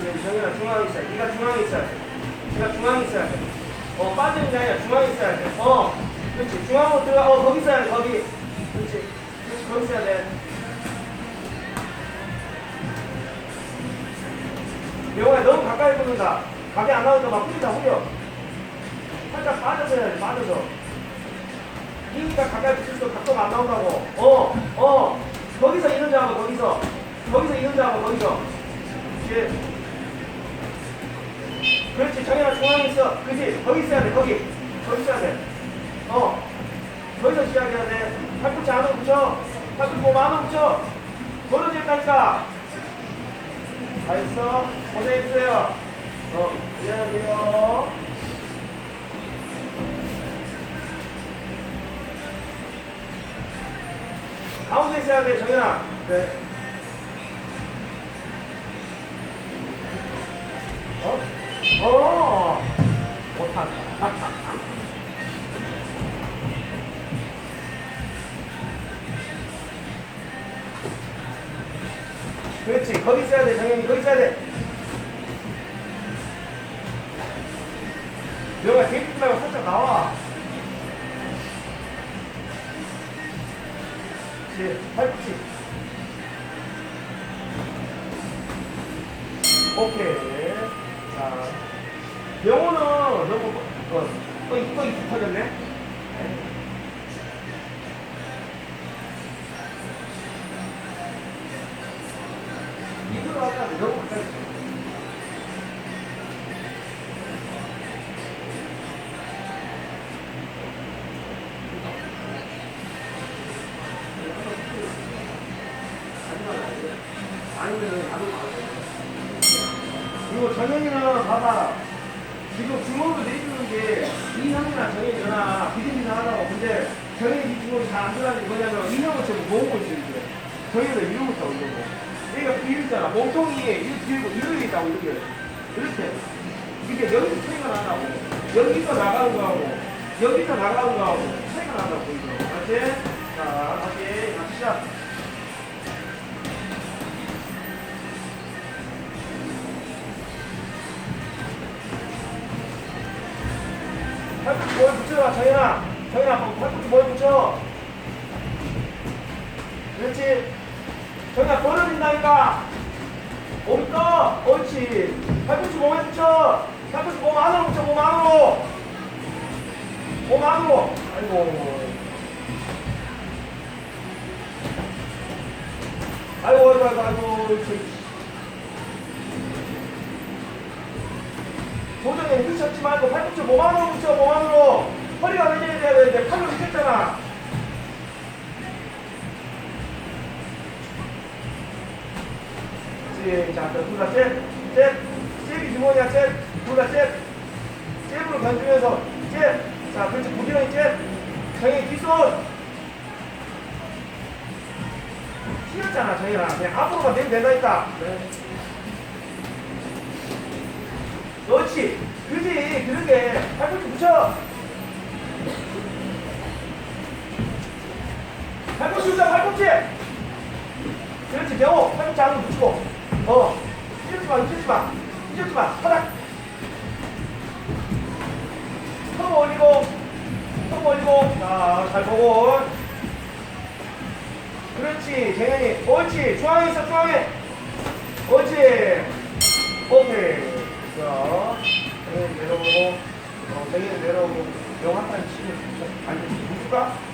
정현아 중앙에 있어야 돼. 네가 중앙에 있어야 돼. 네가 중앙에 있어야 돼. 어 빠지는 게 아니라 중앙에 있어야 돼. 어 그렇지 중앙으로 들어가. 어 거기 있어야 돼. 거기. 그렇지. 그렇지 거기 있어야 돼. 영호야 너무 가까이 붙는다. 가게 안 나오니까 막 뿌리다 후려. 살짝 빠져서 해야지 빠져서. 이니까 가까이 붙을수록 각도가 안 나온다고. 어, 어. 거기서 이는 잡아, 거기서. 거기서 이는 잡아, 거기서. 그렇지. 그렇지, 정현아 중앙에 있어. 거기 있어야 돼, 거기. 거기 있어야 돼. 어. 거기서 시작해야 돼. 팔꿈치 안으로. 팔꿈치 몸 안으로 붙여. 벌어졌다니까. 잘했어. 고생했어요. 어, 미안해요. 가운데 있어야 돼, 정현아. 네. 어? 어! 못한다. 그렇지, 거기 있어야 돼, 정현이. 거기 있어야 돼. 명아, 데이트 말고 살짝 나와. 그렇지, 팔꿈치. 오케이. 자, 영호는 너무, 어, 또 이뻐 이뻐 터졌네? 그리고 정현이는 봐봐 지금 주먹을 내주는 게 이형이나 정현이나 비린비린 하다고. 근데 정현이 주먹이 잘안 들어가는 게 뭐냐면 이형은 지금 모으고 이제 정현이는 이러고 있다고 이러고 얘가 비리잖아. 몸통이 이렇게 들고 이렇게 있다고 이렇게. 이렇게. 이게 여기서 차이가 나다고. 여기서 나가는 거하고 여기서 나가는 거하고 차이가 나다고 이거 맞지? 자 팔꿈치 뭘 붙여라 정현아 정현아 팔꿈치 뭘 붙여? 그렇지? 정현아 벌어진다니까. 몸 떠 옳지. 팔꿈치 몸에 붙여? 팔꿈치 몸 안으로 붙여 몸 안으로. 몸 안으로. 아이고 아이고 아이고 아이고 옳지 도전에 미쳤지 말고 팔꿈치 몸 안으로 붙여 몸 안으로. 허리가 왜이래 돼야 되는데 팔을 붙였잖아. 자 그럼 둘다 잽, 잽, 잽이 주머니야 잽, 둘다 잽 잽으로 던지면서 잽 자 그렇지. 부지런히 잽 정희 뒷손. 튀었잖아 정희랑. 그냥 앞으로만 내면 된다니까. 그래. 그렇지. 그지. 그러게. 팔꿈치 붙여. 팔꿈치 붙여, 팔꿈치. 그렇지. 병호. 팔꿈치 안으로 붙이고. 어. 휘젓지 마, 휘젓지 마. 휘젓지 마. 바닥. 턱 올리고. 턱 올리고. 자, 잘 보고. 그렇지. 재현이. 옳지. 중앙에 있어, 중앙에. 옳지. 오케이. 자, 내려오고, 어, 정현 내려오고, 영 한판 치면, 아니, 누굴까?